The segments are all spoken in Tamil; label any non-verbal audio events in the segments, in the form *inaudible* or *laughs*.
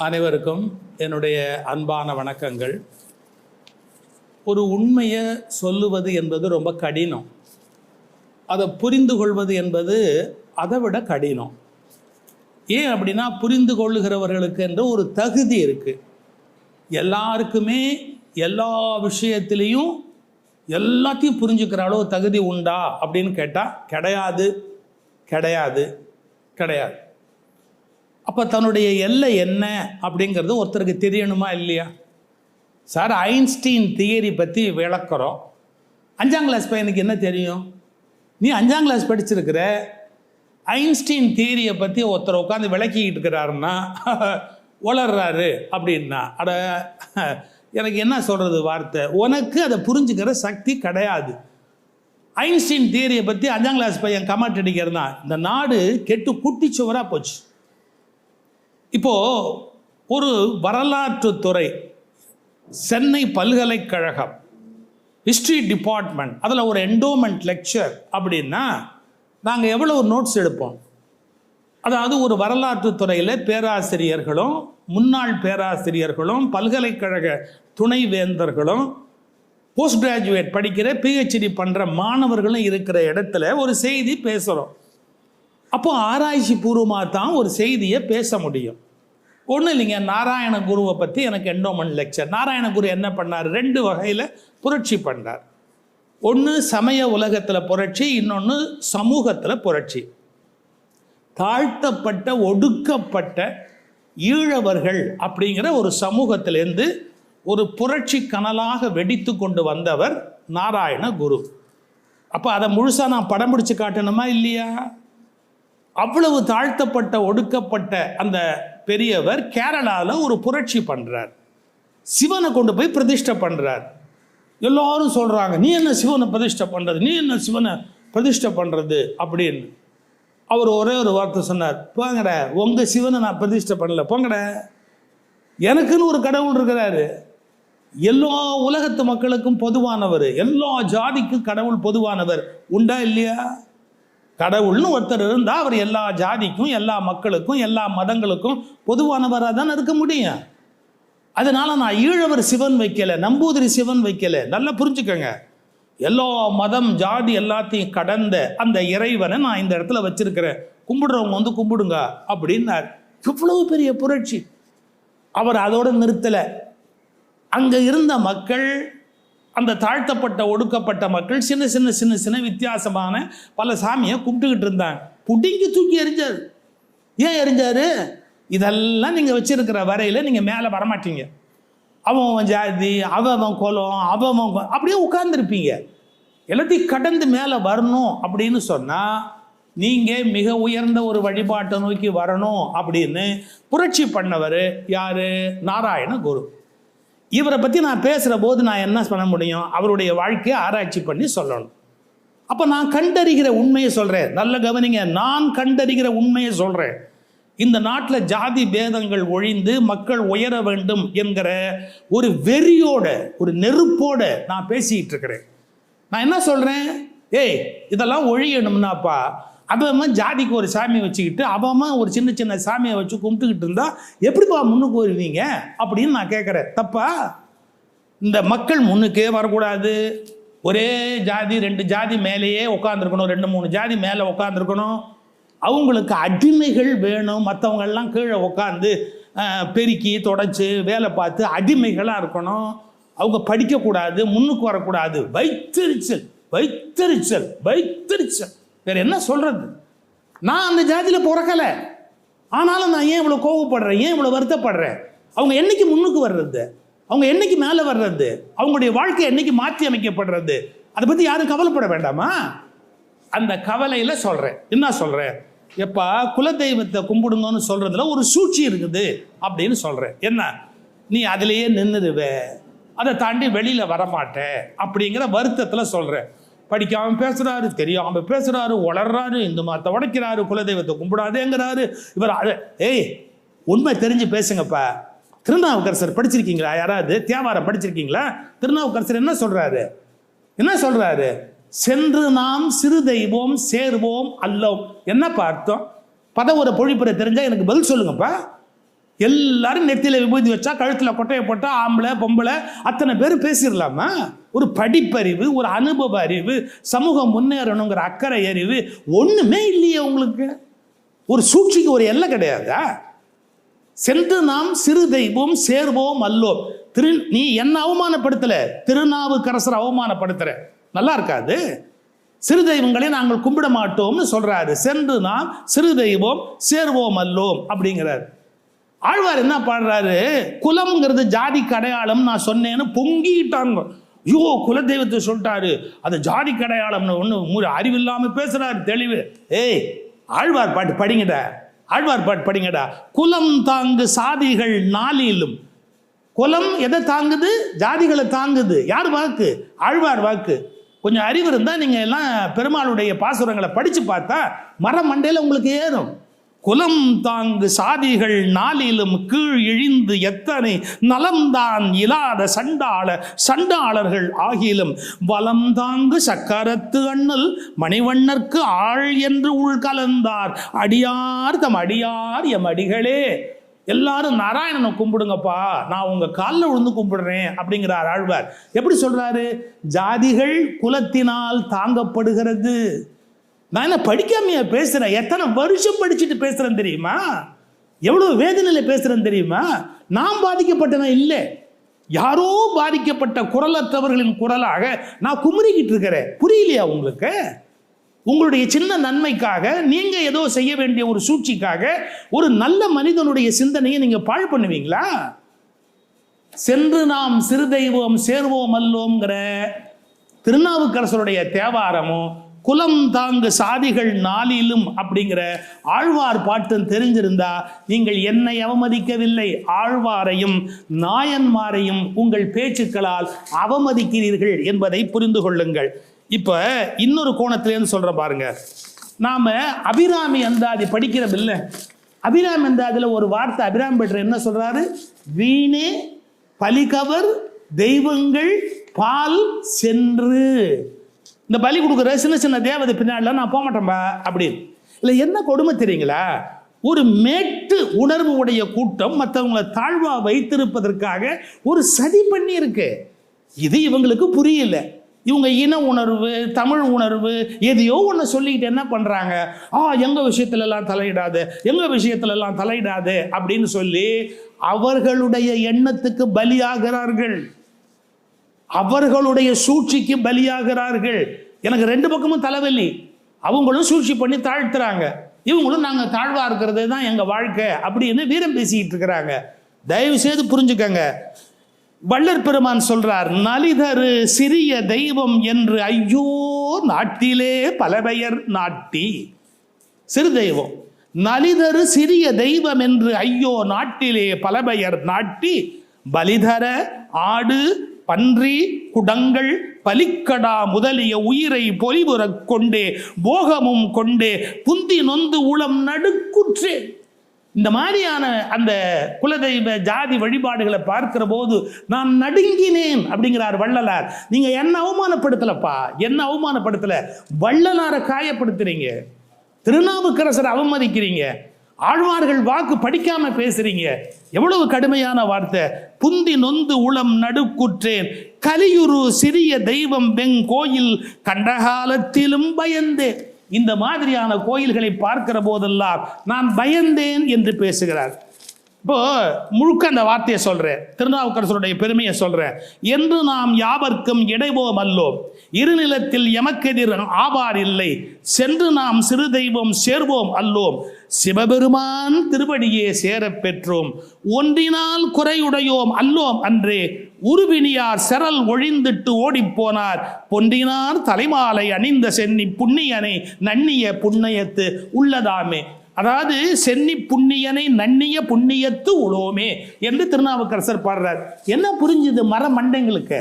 அனைவருக்கும் என்னுடைய அன்பான வணக்கங்கள். ஒரு உண்மையை சொல்லுவது என்பது ரொம்ப கடினம். அதை புரிந்து கொள்வது என்பது அதை விட கடினம். ஏன் அப்படின்னா புரிந்து கொள்ளுகிறவர்களுக்கு என்று ஒரு தகுதி இருக்குது எல்லாருக்குமே எல்லா விஷயத்திலையும் எல்லாத்தையும் புரிஞ்சுக்கிற அளவு தகுதி உண்டா அப்படின்னு கேட்டால் கிடையாது. கிடையாது. கிடையாது. அப்போ தன்னுடைய எல்லை என்ன அப்படிங்கிறது ஒருத்தருக்கு தெரியணுமா இல்லையா? சார் ஐன்ஸ்டீன் தியரி பற்றி விளக்குறோம். அஞ்சாம் கிளாஸ் பையனுக்கு என்ன தெரியும்? நீ அஞ்சாம் கிளாஸ் படிச்சிருக்கிற ஐன்ஸ்டீன் தியரியை பற்றி ஒருத்தர் உட்காந்து விளக்கிக்கிட்டு இருக்கிறாருன்னா *laughs* வளர்றாரு அப்படின்னா அட எனக்கு என்ன சொல்கிறது வார்த்தை? உனக்கு அதை புரிஞ்சுக்கிற சக்தி கிடையாது. ஐன்ஸ்டீன் தியரியை பற்றி அஞ்சாம் கிளாஸ் பையன் கமெண்ட் அடிக்கிறது தான் இந்த நாடு கெட்டு குட்டி சுவராக போச்சு. இப்போது ஒரு வரலாற்று துறை சென்னை பல்கலைக்கழகம் ஹிஸ்ட்ரி டிபார்ட்மெண்ட் அதில் ஒரு என்டோமெண்ட் லெக்சர் அப்படின்னா நாங்கள் எவ்வளோ நோட்ஸ் எடுப்போம்? அதாவது ஒரு வரலாற்று துறையில் பேராசிரியர்களும் முன்னாள் பேராசிரியர்களும் பல்கலைக்கழக துணைவேந்தர்களும் போஸ்ட் கிராஜுவேட் படிக்கிற பிஹெச்டி பண்ணுற மாணவர்களும் இருக்கிற இடத்துல ஒரு செய்தி பேசுகிறோம் அப்போ ஆராய்ச்சி பூர்வமாக தான் ஒரு செய்தியை பேச முடியும். ஒன்றும் இல்லைங்க நாராயண குருவை பற்றி எனக்கு எண்டோமன் லெக்சர். நாராயண குரு என்ன பண்ணார்? ரெண்டு வகையில் புரட்சி பண்ணார். ஒன்று சமய உலகத்தில் புரட்சி இன்னொன்று சமூகத்தில் புரட்சி. தாழ்த்தப்பட்ட ஒடுக்கப்பட்ட ஈழவர்கள் அப்படிங்கிற ஒரு சமூகத்திலேருந்து ஒரு புரட்சி கனலாக வெடித்து கொண்டு வந்தவர் நாராயண குரு. அப்போ அதை முழுசாக நான் படம் பிடிச்சு காட்டணுமா இல்லையா? அவ்வளவு தாழ்த்தப்பட்ட ஒடுக்கப்பட்ட அந்த பெரியவர் கேரளாவில் ஒரு புரட்சி பண்ணுறார் சிவனை கொண்டு போய் பிரதிஷ்டை பண்ணுறார் எல்லோரும் சொல்கிறாங்க நீ என்ன சிவனை பிரதிஷ்டை பண்ணுறது நீ என்ன சிவனை பிரதிஷ்டை பண்ணுறது அப்படின்னு. அவர் ஒரே ஒரு வார்த்தை சொன்னார் போங்கட உங்கள் சிவனை நான் பிரதிஷ்டை பண்ணல. போங்கட. எனக்குன்னு ஒரு கடவுள் இருக்கிறாரு. எல்லா உலகத்து மக்களுக்கும் பொதுவானவர் எல்லா ஜாதிக்கும் கடவுள் பொதுவானவர். உண்டா இல்லையா? கடவுள்னு ஒருத்தர் இருந்தால் அவர் எல்லா ஜாதிக்கும் எல்லா மக்களுக்கும் எல்லா மதங்களுக்கும் பொதுவானவராக தான் இருக்க முடியும். அதனால நான் ஈழவர் சிவன் வைக்கல நம்பூதிரி சிவன் வைக்கல. நல்லா புரிஞ்சுக்கோங்க. எல்லா மதம் ஜாதி எல்லாத்தையும் கடந்த அந்த இறைவனை நான் இந்த இடத்துல வச்சிருக்கிறேன். கும்பிடுறவங்க வந்து கும்பிடுங்க அப்படின்னார். இவ்வளவு பெரிய புரட்சி. அவர் அதோடு நிறுத்தலை. அங்கே இருந்த மக்கள் அந்த தாழ்த்தப்பட்ட ஒடுக்கப்பட்ட மக்கள் சின்ன சின்ன சின்ன சின்ன வித்தியாசமான பல சாமியை கும்பிட்டுக்கிட்டு இருந்தாங்க. புடிங்கி தூக்கி எரிஞ்சார் ஏன் எரிஞ்சார் இதெல்லாம் நீங்கள் வச்சிருக்கிற வரையில் நீங்கள் மேலே வரமாட்டீங்க. அவன் அவன் ஜாதி அவன் குலம் அவன் அப்படியே உட்கார்ந்துருப்பீங்க. எல்லாத்தையும் கடந்து மேலே வரணும் அப்படின்னு சொன்னால் நீங்கள் மிக உயர்ந்த ஒரு வழிபாட்டை நோக்கி வரணும் அப்படின்னு புரட்சி பண்ணவர் யார்? நாராயண குரு. இவரை பற்றி நான் பேசுகிற போது நான் என்ன பண்ண முடியும்? அவருடைய வாழ்க்கையை ஆராய்ச்சி பண்ணி சொல்லணும். அப்போ நான் கண்டறிகிற உண்மையை சொல்கிறேன் நல்ல கவனிங்க. நான் கண்டறிகிற உண்மையை சொல்கிறேன் இந்த நாட்டில் ஜாதி பேதங்கள் ஒழிந்து மக்கள் உயர வேண்டும் என்கிற ஒரு வெறியோட ஒரு நெருப்போட நான் பேசிக்கிட்டு இருக்கிறேன். நான் என்ன சொல்கிறேன் ஏய் இதெல்லாம் ஒழியணும்னாப்பா. அவன் ஜாதிக்கு ஒரு சாமியை வச்சுக்கிட்டு அவன் ஒரு சின்ன சின்ன சாமியை வச்சு கும்பிட்டுக்கிட்டு இருந்தா எப்படிப்பா முன்னுக்கு வருவீங்க? அப்படின்னு நான் கேட்குறேன் தப்பா? இந்த மக்கள் முன்னுக்கே வரக்கூடாது. ஒரே ஜாதி ரெண்டு ஜாதி மேலேயே உட்காந்துருக்கணும் ரெண்டு மூணு ஜாதி மேலே உட்காந்துருக்கணும் அவங்களுக்கு அடிமைகள் வேணும். மற்றவங்கெல்லாம் கீழே உட்காந்து பெருக்கி தொடச்சி வேலை பார்த்து அடிமைகளாக இருக்கணும். அவங்க படிக்கக்கூடாது முன்னுக்கு வரக்கூடாது. வைத்தறிச்சல் வைத்தறிச்சல் வைத்தறிச்சல். வேற என்ன சொல்றது? நான் அந்த ஜாதியில் பிறக்கலை. ஆனாலும் நான் ஏன் இவ்வளோ கோவப்படுறேன்? ஏன் இவ்வளோ வருத்தப்படுறேன்? அவங்க என்னைக்கு முன்னுக்கு வர்றது? அவங்க என்னைக்கு மேலே வர்றது? அவங்களுடைய வாழ்க்கை என்னைக்கு மாற்றி அமைக்கப்படுறது? அதை பற்றி யாரும் கவலைப்பட வேண்டாமா? அந்த கவலையில் சொல்கிறேன் என்ன சொல்கிறேன் எப்பா குலதெய்வத்தை கும்பிடுங்கன்னு சொல்கிறதுல ஒரு சூழ்ச்சி இருக்குது அப்படின்னு சொல்கிறேன் என்ன? நீ அதிலேயே நின்றுடுவே அதை தாண்டி வெளியில் வரமாட்டேன் அப்படிங்கிற வருத்தத்தில் சொல்கிறேன் படிக்காமல் பேசுகிறாரு தெரியாமல் பேசுகிறாரு வளர்றாரு இந்து மதத்தை உடைக்கிறாரு குலதெய்வத்தை கும்பிடாதேங்கிறாரு. இவர் அது ஏய் உண்மை தெரிஞ்சு பேசுங்கப்பா. திருநாவுக்கரசர் படிச்சிருக்கீங்களா? யாராவது? தேவாரம் படிச்சிருக்கீங்களா? திருநாவுக்கரசர் என்ன சொல்கிறாரு என்ன சொல்கிறாரு சென்று நாம் சிறு தெய்வம் சேர்வோம் அல்லோம். என்னப்பா அர்த்தம்? ஒரு பொழிப்புரை தெரிஞ்சால் எனக்கு பதில் சொல்லுங்கப்பா. எல்லாரும் நெத்தியில் விபூதி வச்சா கழுத்தில் கொட்டையை போட்டா ஆம்பளை பொம்பளை அத்தனை பேர் பேசிடலாமா? ஒரு படிப்பறிவு ஒரு அனுபவ அறிவு சமூகம் முன்னேறணுங்கிற அக்கறை அறிவு ஒன்றுமே இல்லையே உங்களுக்கு. ஒரு சூழ்ச்சிக்கு ஒரு எல்லை கிடையாதா? சென்று நாம் சிறு தெய்வம் சேர்வோம் அல்லோம். திரு நீ என்ன அவமானப்படுத்தல? திருநாவுக்கரசர் அவமானப்படுத்துற. நல்லா இருக்காது சிறு தெய்வங்களை நாங்கள் கும்பிட மாட்டோம்னு சொல்றாரு. சென்று நாம் சிறு தெய்வம் சேர்வோம் அல்லோம் அப்படிங்கிறார். ஆழ்வார் என்ன பாடுறாரு? குலம்ங்கிறது ஜாதிக்கு அடையாளம் நான் சொன்னேன்னு பொங்கிட்டாங்க. ஐயோ குலதெய்வத்தை சொல்லிட்டாரு. அது ஜாதி கடையாளம்னு ஒன்று அறிவில்லாமல் பேசுறாரு தெளிவு. ஏய் ஆழ்வார் பாட்டு படிங்கடா. ஆழ்வார் பாட்டு படிங்கடா. குலம் தாங்கு சாதிகள் நாளிலும். குலம் எதை தாங்குது? ஜாதிகளை தாங்குது. யார் வாக்கு? ஆழ்வார் வாக்கு. கொஞ்சம் அறிவு இருந்தால் நீங்கள் எல்லாம் பெருமாளுடைய பாசுரங்களை படித்து பார்த்தா மரம் மண்டையில் உங்களுக்கு ஏறும். குலம் தாங்கு சாதிகள் நாளிலும் கீழ் இழிந்து எத்தனை நலம்தான் இல்லாத சண்டாள சண்டாளர்கள் ஆகிலும் வலம் தாங்கு சக்கரத்து அண்ணல் மணிவண்ணர்க்கு ஆள் என்று உள்கலந்தார் அடியார் தம் அடியார் எம் அடிகளே. எல்லாரும் நாராயணனை கும்பிடுங்கப்பா. நான் உங்க காலில் விழுந்து கும்பிடுறேன் அப்படிங்கிறார் ஆழ்வார். எப்படி சொல்றாரு? ஜாதிகள் குலத்தினால் தாங்கப்படுகிறது. நான் என்ன படிக்காமையா பேசுகிறேன் எத்தனை வருஷம் படிச்சுட்டு பேசுகிறேன் தெரியுமா? எவ்வளோ வேதனையில் பேசுகிறேன் தெரியுமா? நான் பாதிக்கப்பட்டவன் இல்லை. யாரோ பாதிக்கப்பட்ட குரலற்றவர்களின் குரலாக நான் குமுறிக்கிட்டு இருக்கிறேன். புரியலையா உங்களுக்கு? உங்களுடைய சின்ன நன்மைக்காக நீங்கள் ஏதோ செய்ய வேண்டிய ஒரு சூழ்ச்சிக்காக ஒரு நல்ல மனிதனுடைய சிந்தனையை நீங்கள் பாழ் பண்ணுவீங்களா? சென்று நாம் சிறு தெய்வம் சேர்வோம் அல்லோங்கிற திருநாவுக்கரசருடைய தேவாரமும் குலம் தாங்கு சாதிகள் நாளிலும் அப்படிங்கிற ஆழ்வார் பாட்டும் தெரிஞ்சிருந்தா நீங்கள் என்னை அவமதிக்கவில்லை. ஆழ்வாரையும் நாயன்மாரையும் உங்கள் பேச்சுக்களால் அவமதிக்கிறீர்கள் என்பதை புரிந்து கொள்ளுங்கள். இப்போ இன்னொரு கோணத்திலேருந்து சொல்கிற பாருங்க. நாம் அபிராமி அந்தாதி படிக்கிறோம் இல்லை? அபிராமி அந்தாதியில் ஒரு வார்த்தை அபிராமி பெற்ற என்ன சொல்கிறாரு வீணே பலிகவர் தெய்வங்கள் பால் சென்று. இந்த பலி கொடுக்குற சின்ன சின்ன தேவதை பின்னாடிலாம் நான் போக மாட்டேன்பா அப்படின்னு இல்லை என்ன கொடுமை தெரியுங்களா? ஒரு மேட்டு உணர்வு உடைய கூட்டம் மற்றவங்களை தாழ்வா வைத்திருப்பதற்காக ஒரு சதி பண்ணி இருக்கு இது இவங்களுக்கு புரியல. இவங்க இன உணர்வு தமிழ் உணர்வு எதையோ ஒன்று சொல்லிக்கிட்டு என்ன பண்ணுறாங்க ஆ எங்கள் விஷயத்துலலாம் தலையிடாது எங்கள் விஷயத்துலலாம் தலையிடாது அப்படின்னு சொல்லி அவர்களுடைய எண்ணத்துக்கு பலியாகிறார்கள். அவர்களுடைய சூழ்ச்சிக்கு பலியாகிறார்கள். எனக்கு ரெண்டு பக்கமும் தலைவலி. அவங்களும் சூழ்ச்சி பண்ணி தாழ்த்துறாங்க. இவங்களும் நாங்கள் தாழ்வா இருக்கிறது தான் எங்கள் வாழ்க்கை அப்படின்னு வீரம் பேசிக்கிட்டு இருக்கிறாங்க. தயவு செய்து புரிஞ்சுக்கங்க. வள்ளற் பெருமான் சொல்றார் நலிதரு சிறிய தெய்வம் என்று ஐயோ நாட்டிலே பல பெயர் நாட்டி. சிறு தெய்வம். நலிதரு சிறிய தெய்வம் என்று ஐயோ நாட்டிலே பல பெயர் நாட்டி பலிதர ஆடு பன்றி குடங்கள் பலிக்கடா முதலிய உயிரை பொலிபுறக் கொண்டே போகமும் கொண்டே புந்தி நொந்து உளம் நடுக்குற்றே. இந்த மாதிரியான அந்த குலதெய்வ ஜாதி வழிபாடுகளை பார்க்கிற போது நான் நடுங்கினேன் அப்படிங்கிறார் வள்ளலார். நீங்க என்ன அவமானப்படுத்தலப்பா? என்ன அவமானப்படுத்தல? வள்ளலாரை காயப்படுத்துறீங்க. திருநாவுக்கரசரை அவமதிக்கிறீங்க. ஆழ்வார்கள் வாக்கு படிக்காம பேசுறீங்க. எவ்வளவு கடுமையான வார்த்தை. புந்தி நொந்து உளம் நடுக்குற்றேன். கலியுரு சிறிய தெய்வம் வெங்கோயில் கண்டகாலத்திலும் பயந்தேன். இந்த மாதிரியான கோயில்களை பார்க்கிற போதெல்லாம் நான் பயந்தேன் என்று பேசுகிறார். இப்போ முழுக்க அந்த வார்த்தையை சொல்றேன். திருநாவுக்கரசருடைய பெருமையை சொல்றேன். என்று நாம் யாவர்க்கும் இடைவோம் அல்லோம். இருநிலத்தில் எமக்கெதிர் ஆவார் இல்லை. சென்று நாம் சிறு தெய்வம் சேர்வோம் அல்லோம். சிவபெருமான் திருவடியே சேரப் பெற்றோம் ஒன்றினால் குறையுடையோம் அல்லோம் அன்றே. உருவினியார் செரல் ஒழிந்திட்டு ஓடிப்போனார். பொன்றினார் தலைமாலை அணிந்த சென்னி புண்ணியனை நன்னிய புண்ணியத்து உள்ளதாமே. அதாவது சென்னி புண்ணியனை நன்னிய புண்ணியத்து உளோமே என்று திருநாவுக்கரசர் பாடுறார். என்ன புரிஞ்சுது மர மண்டைங்களுக்கு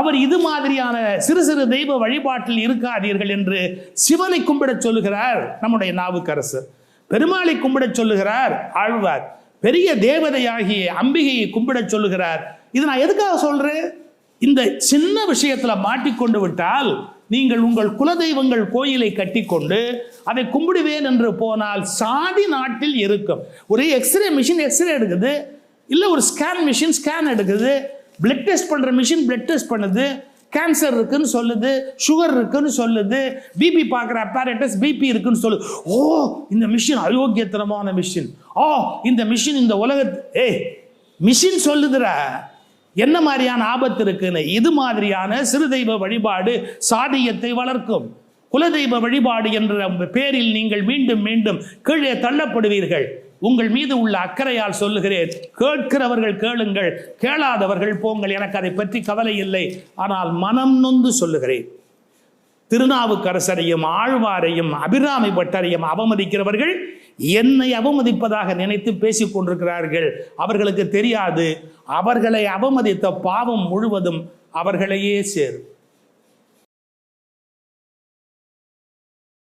அவர் இது மாதிரியான சிறு சிறு தெய்வ வழிபாட்டில் இருக்காதீர்கள் என்று சிவனை கும்பிடச் சொல்லுகிறார் நம்முடைய நாவுக்கரசர். பெருமாளை கும்பிடச் சொல்லுகிறார் ஆழ்வார். பெரிய தேவதையாகிய அம்பிகையை கும்பிடச் சொல்லுகிறார். இது நான் எதுக்காக சொல்றேன்? இந்த சின்ன விஷயத்துல மாட்டிக்கொண்டு விட்டால் நீங்கள் உங்கள் குலதெய்வங்கள் கோயிலை கட்டிக்கொண்டு அதை கும்பிடுவேன் என்று போனால் சாதி நாட்டில் இருக்கும். ஒரு எக்ஸ்ரே மிஷின் எக்ஸ்ரே எடுக்குது. இல்லை ஒரு ஸ்கேன் மிஷின் ஸ்கேன் எடுக்குது. பிளட் டெஸ்ட் பண்ணுற மிஷின் பிளட் டெஸ்ட் பண்ணுது. கேன்சர் இருக்குன்னு சொல்லுது. சுகர் இருக்குன்னு சொல்லுது. பிபி பார்க்குற அப்பாரட்டஸ் பிபி இருக்குன்னு சொல்லுது ஓ இந்த மிஷின் அயோக்கியத்தனமான மிஷின் ஓ இந்த மிஷின் இந்த உலகத்து ஏய் மிஷின் சொல்லுதுரா என்ன மாதிரியான ஆபத்து இருக்குன்னு? இது மாதிரியான சிறுதெய்வ வழிபாடு சாதியத்தை வளர்க்கும். குலதெய்வ வழிபாடு என்ற பேரில் நீங்கள் மீண்டும் மீண்டும் கீழே தள்ளப்படுவீர்கள். உங்கள் மீது உள்ள அக்கறையால் சொல்லுகிறேன். கேட்கிறவர்கள் கேளுங்கள் கேளாதவர்கள் போங்கள். எனக்கு அதை பற்றி கவலை இல்லை. ஆனால் மனம் நொந்து சொல்லுகிறேன். திருநாவுக்கரசரையும் ஆழ்வாரையும் அபிராமி பட்டரையும் அவமதிக்கிறவர்கள் என்னை அவமதிப்பதாக நினைத்து பேசிக் கொண்டிருக்கிறார்கள். அவர்களுக்கு தெரியாது. அவர்களை அவமதித்த பாவம் முழுவதும் அவர்களையே சேரும்.